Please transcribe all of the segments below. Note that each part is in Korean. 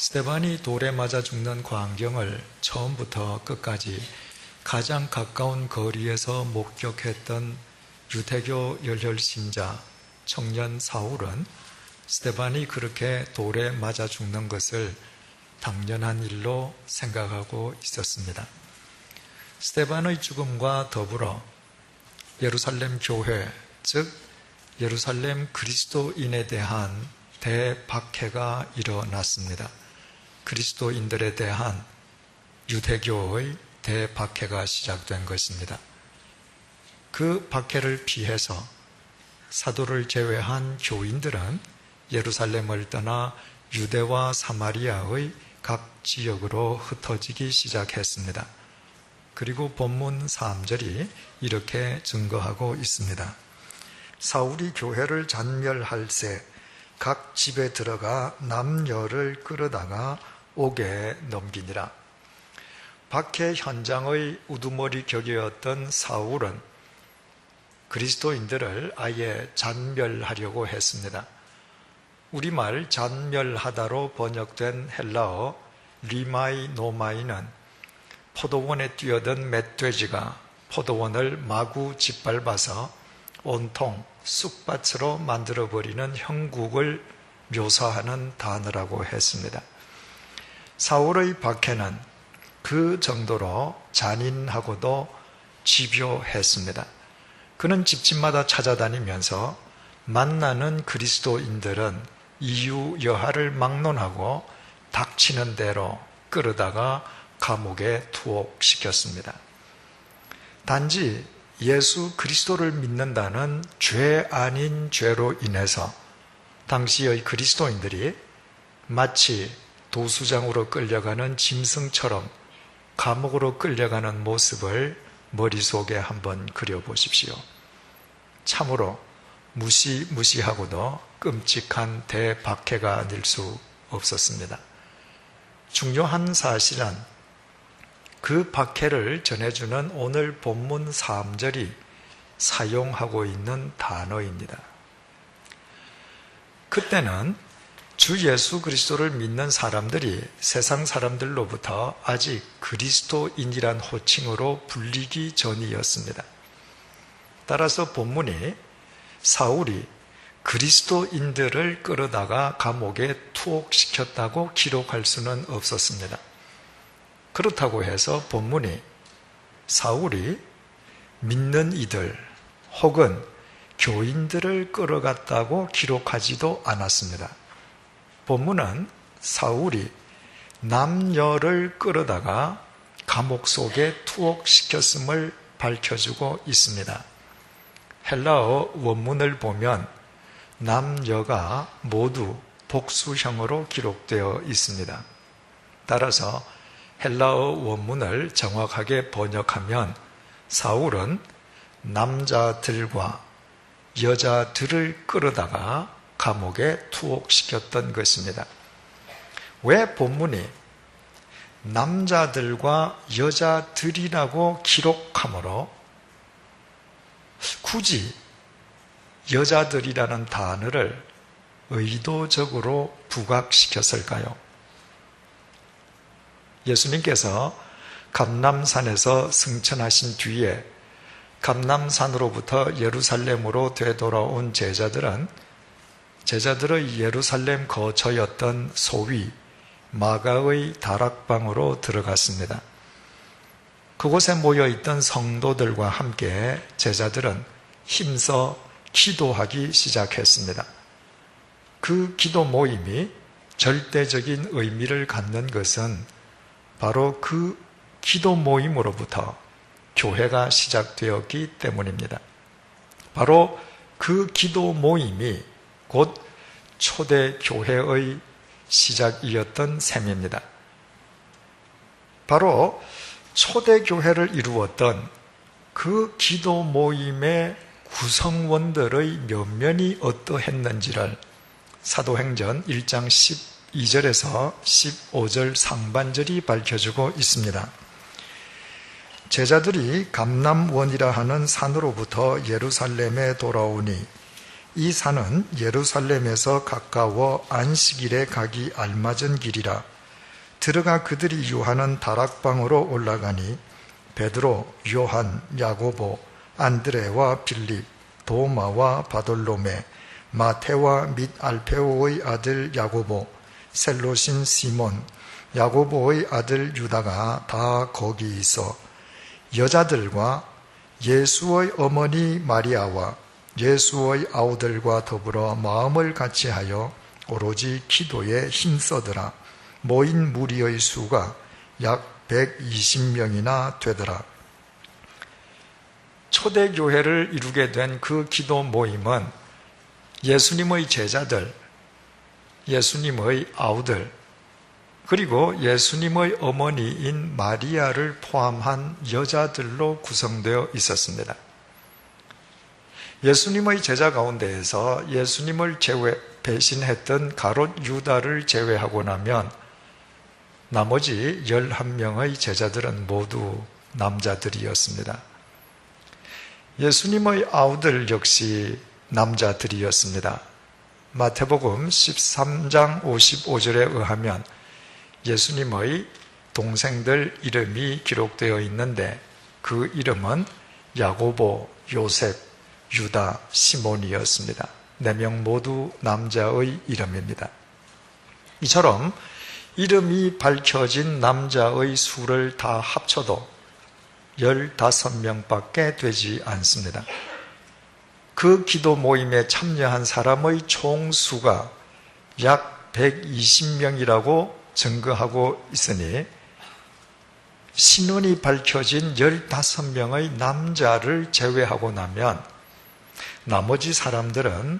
스테반이 돌에 맞아 죽는 광경을 처음부터 끝까지 가장 가까운 거리에서 목격했던 유대교 열혈신자 청년 사울은 스테반이 그렇게 돌에 맞아 죽는 것을 당연한 일로 생각하고 있었습니다. 스테반의 죽음과 더불어 예루살렘 교회, 즉 예루살렘 그리스도인에 대한 대박해가 일어났습니다. 그리스도인들에 대한 유대교의 대박해가 시작된 것입니다. 그 박해를 피해서 사도를 제외한 교인들은 예루살렘을 떠나 유대와 사마리아의 각 지역으로 흩어지기 시작했습니다. 그리고 본문 3절이 이렇게 증거하고 있습니다. 사울이 교회를 잔멸할 새 각 집에 들어가 남녀를 끌어다가 옥에 넘기니라. 박해 현장의 우두머리 격이었던 사울은 그리스도인들을 아예 잔멸하려고 했습니다. 우리말 잔멸하다로 번역된 헬라어 리마이 노마이는 포도원에 뛰어든 멧돼지가 포도원을 마구 짓밟아서 온통 쑥밭으로 만들어버리는 형국을 묘사하는 단어라고 했습니다. 사울의 박해는 그 정도로 잔인하고도 집요했습니다. 그는 집집마다 찾아다니면서 만나는 그리스도인들은 이유 여하를 막론하고 닥치는 대로 끌어다가 감옥에 투옥시켰습니다. 단지 예수 그리스도를 믿는다는 죄 아닌 죄로 인해서 당시의 그리스도인들이 마치 도수장으로 끌려가는 짐승처럼 감옥으로 끌려가는 모습을 머릿속에 한번 그려보십시오. 참으로 무시무시하고도 끔찍한 대박해가 아닐 수 없었습니다. 중요한 사실은 그 박해를 전해주는 오늘 본문 3절이 사용하고 있는 단어입니다. 그때는 주 예수 그리스도를 믿는 사람들이 세상 사람들로부터 아직 그리스도인이란 호칭으로 불리기 전이었습니다. 따라서 본문이 사울이 그리스도인들을 끌어다가 감옥에 투옥시켰다고 기록할 수는 없었습니다. 그렇다고 해서 본문이 사울이 믿는 이들 혹은 교인들을 끌어갔다고 기록하지도 않았습니다. 본문은 사울이 남녀를 끌어다가 감옥 속에 투옥시켰음을 밝혀주고 있습니다. 헬라어 원문을 보면 남녀가 모두 복수형으로 기록되어 있습니다. 따라서 헬라어 원문을 정확하게 번역하면 사울은 남자들과 여자들을 끌어다가 감옥에 투옥시켰던 것입니다. 왜 본문이 남자들과 여자들이라고 기록하므로 굳이 여자들이라는 단어를 의도적으로 부각시켰을까요? 예수님께서 감남산에서 승천하신 뒤에 감남산으로부터 예루살렘으로 되돌아온 제자들은 제자들의 예루살렘 거처였던 소위 마가의 다락방으로 들어갔습니다. 그곳에 모여 있던 성도들과 함께 제자들은 힘써 기도하기 시작했습니다. 그 기도 모임이 절대적인 의미를 갖는 것은 바로 그 기도 모임으로부터 교회가 시작되었기 때문입니다. 바로 그 기도 모임이 곧 초대 교회의 시작이었던 셈입니다. 바로 초대 교회를 이루었던 그 기도 모임의 구성원들의 면면이 어떠했는지를 사도행전 1장 12절에서 15절 상반절이 밝혀주고 있습니다. 제자들이 감남원이라 하는 산으로부터 예루살렘에 돌아오니 이 산은 예루살렘에서 가까워 안식일에 가기 알맞은 길이라. 들어가 그들이 유하는 다락방으로 올라가니 베드로, 요한, 야고보, 안드레와 빌립, 도마와 바돌로메, 마테와 및 알페오의 아들 야고보, 셀로신 시몬, 야고보의 아들 유다가 다 거기 있어 여자들과 예수의 어머니 마리아와 예수의 아우들과 더불어 마음을 같이하여 오로지 기도에 힘써더라. 모인 무리의 수가 약 120명이나 되더라. 초대교회를 이루게 된 그 기도 모임은 예수님의 제자들, 예수님의 아우들, 그리고 예수님의 어머니인 마리아를 포함한 여자들로 구성되어 있었습니다. 예수님의 제자 가운데에서 예수님을 제외, 배신했던 가롯 유다를 제외하고 나면 나머지 11명의 제자들은 모두 남자들이었습니다. 예수님의 아우들 역시 남자들이었습니다. 마태복음 13장 55절에 의하면 예수님의 동생들 이름이 기록되어 있는데 그 이름은 야고보, 요셉, 유다, 시몬이었습니다. 네 명 모두 남자의 이름입니다. 이처럼 이름이 밝혀진 남자의 수를 다 합쳐도 15명밖에 되지 않습니다. 그 기도 모임에 참여한 사람의 총수가 약 120명이라고 증거하고 있으니 신원이 밝혀진 15명의 남자를 제외하고 나면 나머지 사람들은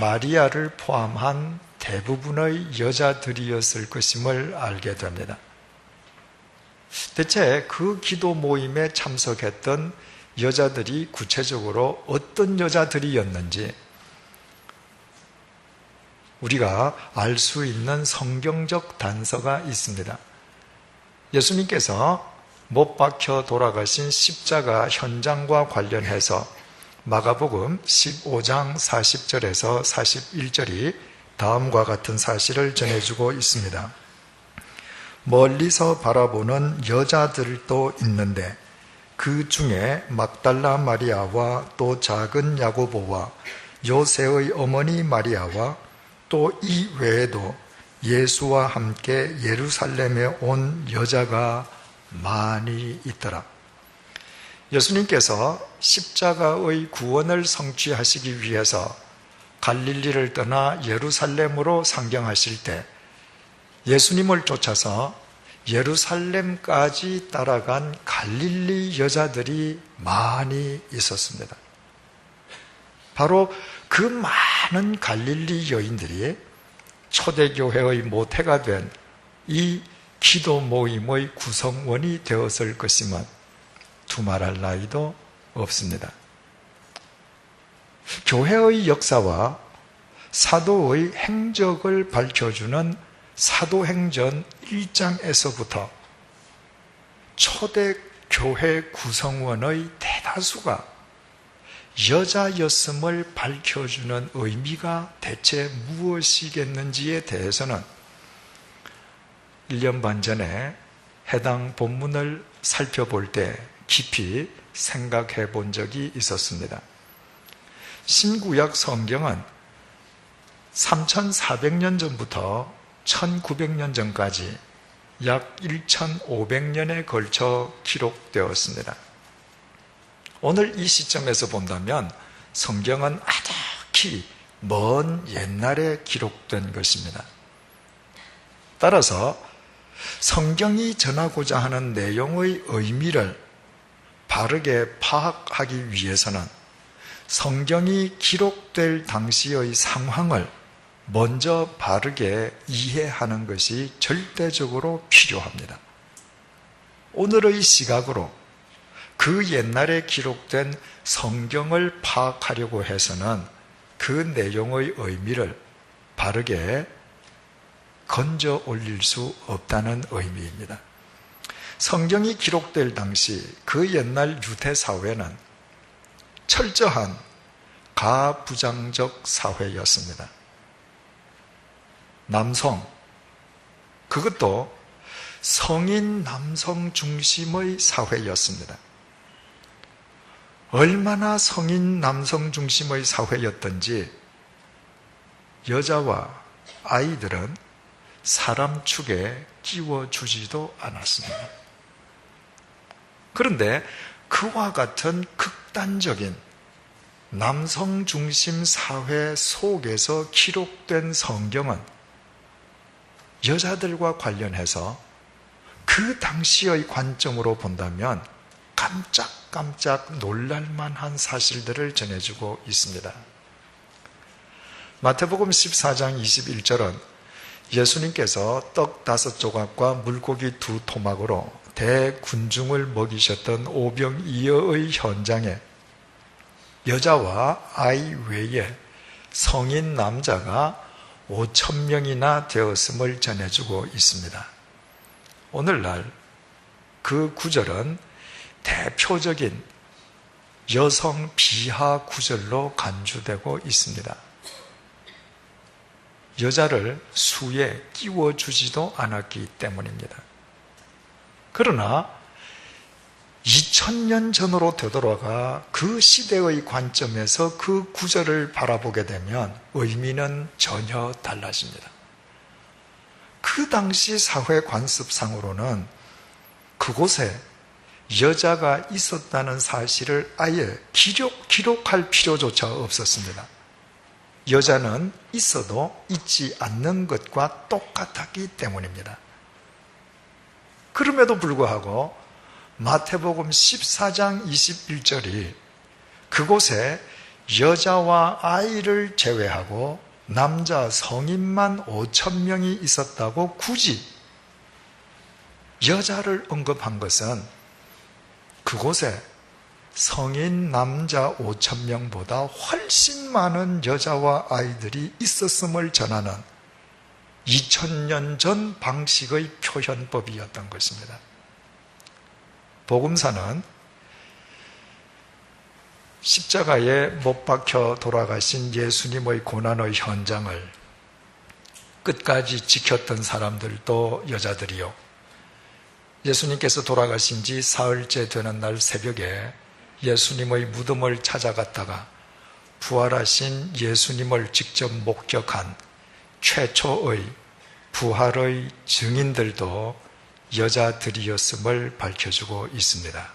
마리아를 포함한 대부분의 여자들이었을 것임을 알게 됩니다. 대체 그 기도 모임에 참석했던 여자들이 구체적으로 어떤 여자들이었는지 우리가 알 수 있는 성경적 단서가 있습니다. 예수님께서 못 박혀 돌아가신 십자가 현장과 관련해서 마가복음 15장 40절에서 41절이 다음과 같은 사실을 전해주고 있습니다. 멀리서 바라보는 여자들도 있는데 그 중에 막달라 마리아와 또 작은 야고보와 요새의 어머니 마리아와 또 이 외에도 예수와 함께 예루살렘에 온 여자가 많이 있더라. 예수님께서 십자가의 구원을 성취하시기 위해서 갈릴리를 떠나 예루살렘으로 상경하실 때 예수님을 쫓아서 예루살렘까지 따라간 갈릴리 여자들이 많이 있었습니다. 바로 그 많은 갈릴리 여인들이 초대교회의 모태가 된 이 기도 모임의 구성원이 되었을 것임은 두말할 나위도 없습니다. 교회의 역사와 사도의 행적을 밝혀주는 사도행전 1장에서부터 초대 교회 구성원의 대다수가 여자였음을 밝혀주는 의미가 대체 무엇이겠는지에 대해서는 1년 반 전에 해당 본문을 살펴볼 때 깊이 생각해 본 적이 있었습니다. 신구약 성경은 3400년 전부터 1900년 전까지 약 1500년에 걸쳐 기록되었습니다. 오늘 이 시점에서 본다면 성경은 아득히 먼 옛날에 기록된 것입니다. 따라서 성경이 전하고자 하는 내용의 의미를 바르게 파악하기 위해서는 성경이 기록될 당시의 상황을 먼저 바르게 이해하는 것이 절대적으로 필요합니다. 오늘의 시각으로 그 옛날에 기록된 성경을 파악하려고 해서는 그 내용의 의미를 바르게 건져 올릴 수 없다는 의미입니다. 성경이 기록될 당시 그 옛날 유대 사회는 철저한 가부장적 사회였습니다. 남성, 그것도 성인 남성 중심의 사회였습니다. 얼마나 성인 남성 중심의 사회였던지 여자와 아이들은 사람 축에 끼워주지도 않았습니다. 그런데 그와 같은 극단적인 남성 중심 사회 속에서 기록된 성경은 여자들과 관련해서 그 당시의 관점으로 본다면 깜짝깜짝 놀랄만한 사실들을 전해주고 있습니다. 마태복음 14장 21절은 예수님께서 떡 다섯 조각과 물고기 두 토막으로 대군중을 먹이셨던 오병이어의 현장에 여자와 아이 외에 성인 남자가 5천 명이나 되었음을 전해주고 있습니다. 오늘날 그 구절은 대표적인 여성 비하 구절로 간주되고 있습니다. 여자를 수에 끼워주지도 않았기 때문입니다. 그러나 2000년 전으로 되돌아가 그 시대의 관점에서 그 구절을 바라보게 되면 의미는 전혀 달라집니다. 그 당시 사회 관습상으로는 그곳에 여자가 있었다는 사실을 아예 기록, 기록할 필요조차 없었습니다. 여자는 있어도 있지 않는 것과 똑같았기 때문입니다. 그럼에도 불구하고 마태복음 14장 21절이 그곳에 여자와 아이를 제외하고 남자 성인만 5천 명이 있었다고 굳이 여자를 언급한 것은 그곳에 성인 남자 5천 명보다 훨씬 많은 여자와 아이들이 있었음을 전하는 2000년 전 방식의 표현법이었던 것입니다. 복음사는 십자가에 못 박혀 돌아가신 예수님의 고난의 현장을 끝까지 지켰던 사람들도 여자들이요. 예수님께서 돌아가신 지 사흘째 되는 날 새벽에 예수님의 무덤을 찾아갔다가 부활하신 예수님을 직접 목격한 최초의 부활의 증인들도 여자들이었음을 밝혀주고 있습니다.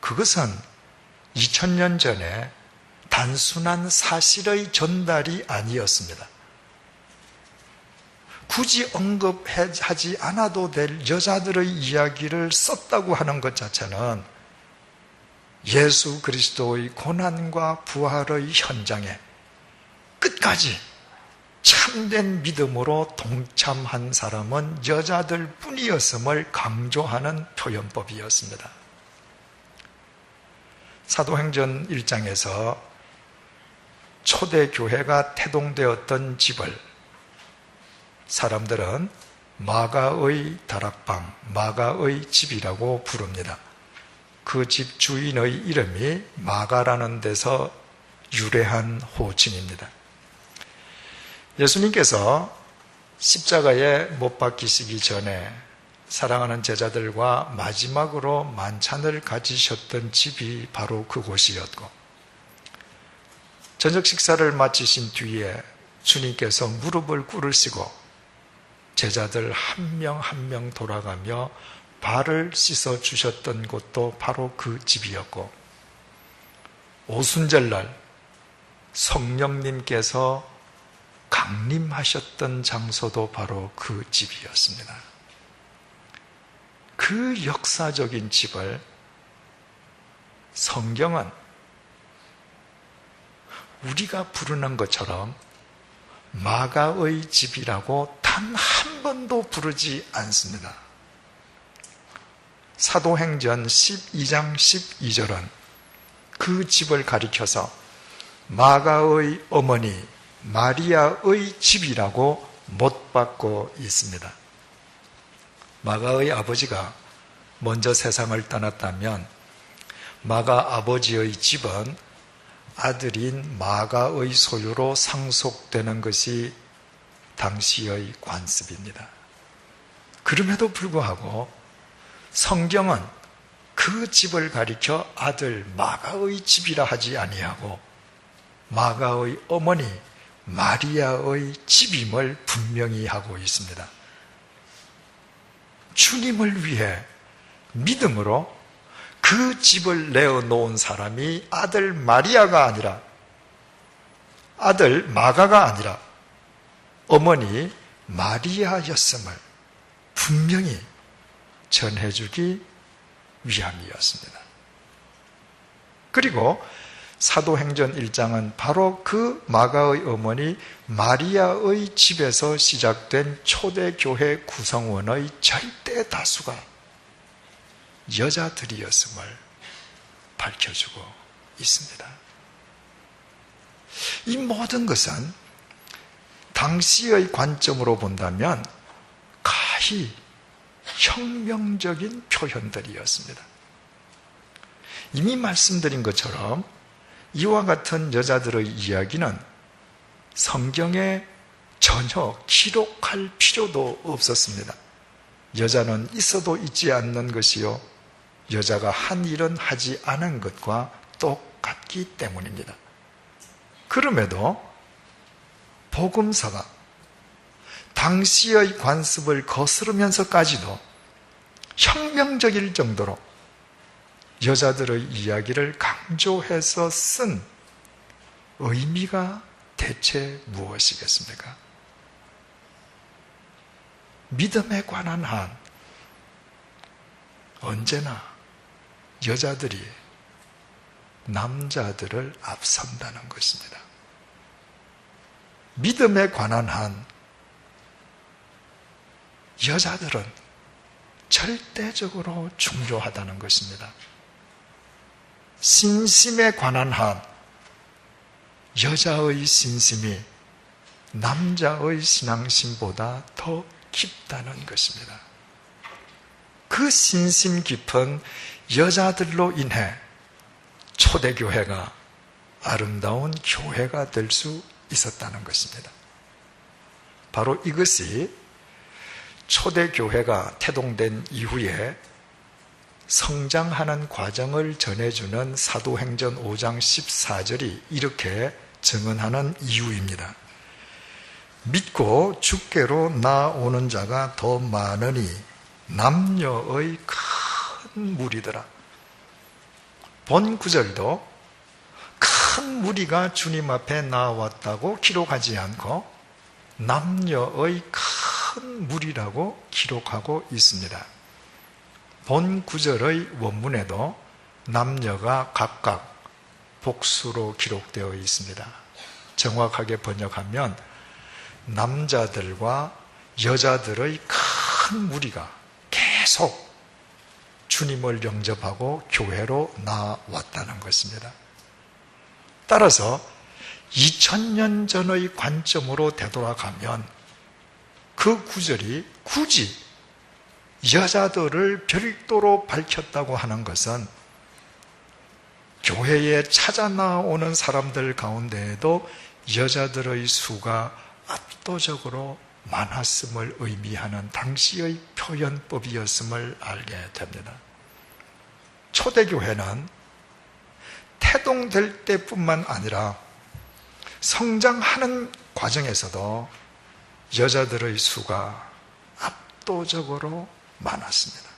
그것은 2000년 전에 단순한 사실의 전달이 아니었습니다. 굳이 언급하지 않아도 될 여자들의 이야기를 썼다고 하는 것 자체는 예수 그리스도의 고난과 부활의 현장에 끝까지 참된 믿음으로 동참한 사람은 여자들 뿐이었음을 강조하는 표현법이었습니다. 사도행전 1장에서 초대교회가 태동되었던 집을 사람들은 마가의 다락방, 마가의 집이라고 부릅니다. 그 집 주인의 이름이 마가라는 데서 유래한 호칭입니다. 예수님께서 십자가에 못 박히시기 전에 사랑하는 제자들과 마지막으로 만찬을 가지셨던 집이 바로 그곳이었고, 저녁 식사를 마치신 뒤에 주님께서 무릎을 꿇으시고, 제자들 한 명 한 명 돌아가며 발을 씻어 주셨던 곳도 바로 그 집이었고, 오순절날 성령님께서 강림하셨던 장소도 바로 그 집이었습니다. 그 역사적인 집을 성경은 우리가 부르는 것처럼 마가의 집이라고 단 한 번도 부르지 않습니다. 사도행전 12장 12절은 그 집을 가리켜서 마가의 어머니 마리아의 집이라고 못 받고 있습니다. 마가의 아버지가 먼저 세상을 떠났다면 마가 아버지의 집은 아들인 마가의 소유로 상속되는 것이 당시의 관습입니다. 그럼에도 불구하고 성경은 그 집을 가리켜 아들 마가의 집이라 하지 아니하고 마가의 어머니 마리아의 집임을 분명히 하고 있습니다. 주님을 위해 믿음으로 그 집을 내어놓은 사람이 아들 마리아가 아니라 아들 마가가 아니라 어머니 마리아였음을 분명히 전해주기 위함이었습니다. 그리고 사도행전 1장은 바로 그 마가의 어머니 마리아의 집에서 시작된 초대교회 구성원의 절대 다수가 여자들이었음을 밝혀주고 있습니다. 이 모든 것은 당시의 관점으로 본다면 가히 혁명적인 표현들이었습니다. 이미 말씀드린 것처럼 이와 같은 여자들의 이야기는 성경에 전혀 기록할 필요도 없었습니다. 여자는 있어도 있지 않는 것이요. 여자가 한 일은 하지 않은 것과 똑같기 때문입니다. 그럼에도 복음서가 당시의 관습을 거스르면서까지도 혁명적일 정도로 여자들의 이야기를 강 조해서 쓴 의미가 대체 무엇이겠습니까? 믿음에 관한 한 언제나 여자들이 남자들을 앞선다는 것입니다. 믿음에 관한 한 여자들은 절대적으로 중요하다는 것입니다. 신심에 관한 한 여자의 신심이 남자의 신앙심보다 더 깊다는 것입니다. 그 신심 깊은 여자들로 인해 초대교회가 아름다운 교회가 될 수 있었다는 것입니다. 바로 이것이 초대교회가 태동된 이후에 성장하는 과정을 전해주는 사도행전 5장 14절이 이렇게 증언하는 이유입니다. 믿고 주께로 나오는 자가 더 많으니 남녀의 큰 무리더라. 본 구절도 큰 무리가 주님 앞에 나왔다고 기록하지 않고 남녀의 큰 무리라고 기록하고 있습니다. 본 구절의 원문에도 남녀가 각각 복수로 기록되어 있습니다. 정확하게 번역하면 남자들과 여자들의 큰 무리가 계속 주님을 영접하고 교회로 나왔다는 것입니다. 따라서 2000년 전의 관점으로 되돌아가면 그 구절이 굳이 여자들을 별도로 밝혔다고 하는 것은 교회에 찾아 나오는 사람들 가운데에도 여자들의 수가 압도적으로 많았음을 의미하는 당시의 표현법이었음을 알게 됩니다. 초대교회는 태동될 때뿐만 아니라 성장하는 과정에서도 여자들의 수가 압도적으로 많았습니다.